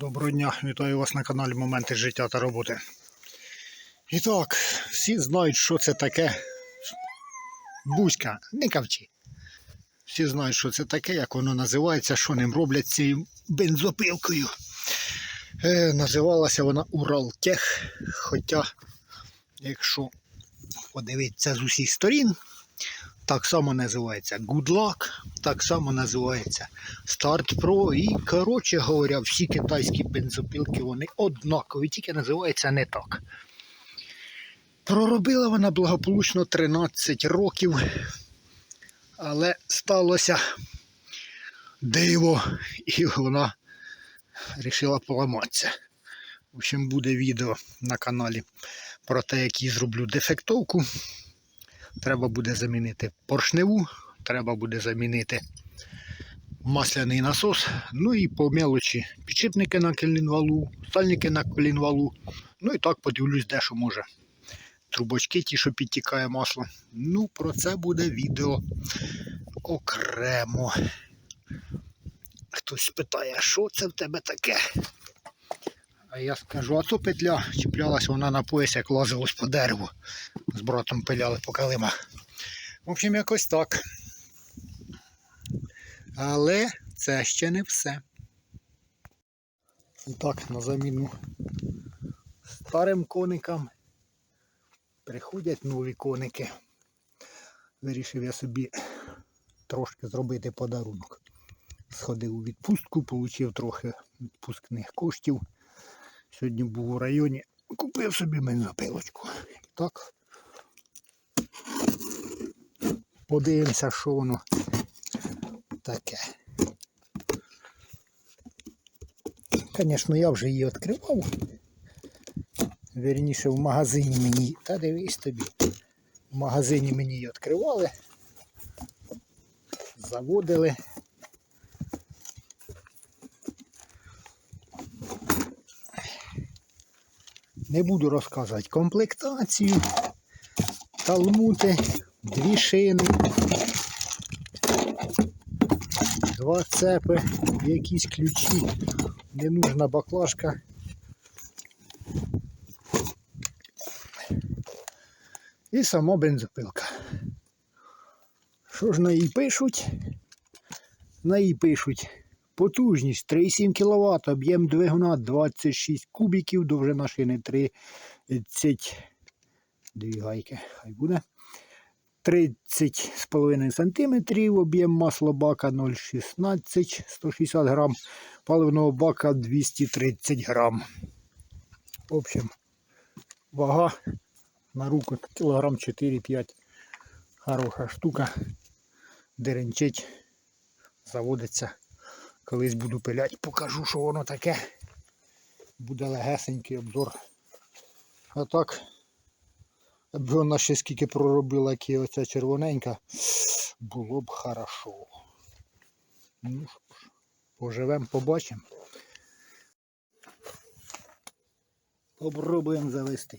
Доброго дня, вітаю вас на каналі Моменти життя та роботи. І так, всі знають, що це таке. Бузька, не кавчи. Всі знають, що це таке, як воно називається, що ним роблять цією бензопилкою. Е, називалася вона Уралтех. Хоча, якщо подивитися з усіх сторін, так само називається Luck, так само називається Start Pro. І, коротше говоря, всі китайські бензопилки вони однакові, тільки називаються не так. Проробила вона благополучно 13 років, але сталося диво, і вона вирішила поламатися. В общем, буде відео на каналі про те, як її зроблю дефектовку. Треба буде замінити поршневу, треба буде замінити масляний насос, ну і по мелочі підшипники на колінвалу, стальники на колінвалу. Ну і так подивлюсь, де що може. Трубочки ті, що підтікає масло. Ну, про це буде відео окремо. Хтось спитає, що це в тебе таке? А я скажу, а то петля чіплялась вона на пояс, як лазилось по дереву. З братом пиляли по калимах. В общем, якось так. Але це ще не все. І так, на заміну старим коникам приходять нові коники. Вирішив я собі трошки зробити подарунок. Сходив у відпустку, отримав трохи відпускних коштів. Сьогодні був у районі, купив собі бензопилочку. Так. Подивимося, що воно таке. Звісно, я вже її відкривав. Вірніше в магазині мені. Та дивись тобі. В магазині мені її відкривали. Заводили. Не буду розказувати комплектацію, талмути, дві шини, два цепи, якісь ключі, ненужна баклажка. І сама бензопилка. Що ж на їй пишуть? На їй пишуть. Потужність 3,7 кВт, об'єм двигуна 26 кубіків, довжина шини 32 гайки, хай буде. 30,5 см, об'єм масла бака 0,16 160 грам, паливного бака 230 грам. В общем, вага на руку кілограм 4-5. Хороша штука. Деренчить, заводиться. Колись буду пиляти, покажу, що воно таке. Буде легесенький обзор. А так, аби вона ще скільки проробила, як і оця червоненька, було б хорошо. Ну що ж, поживемо, побачимо. Попробуємо завести.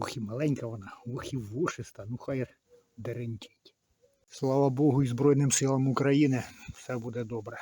Ух і маленька вона, ух і вушиста, ну хай деренчить. Слава Богу і Збройним силам України все буде добре.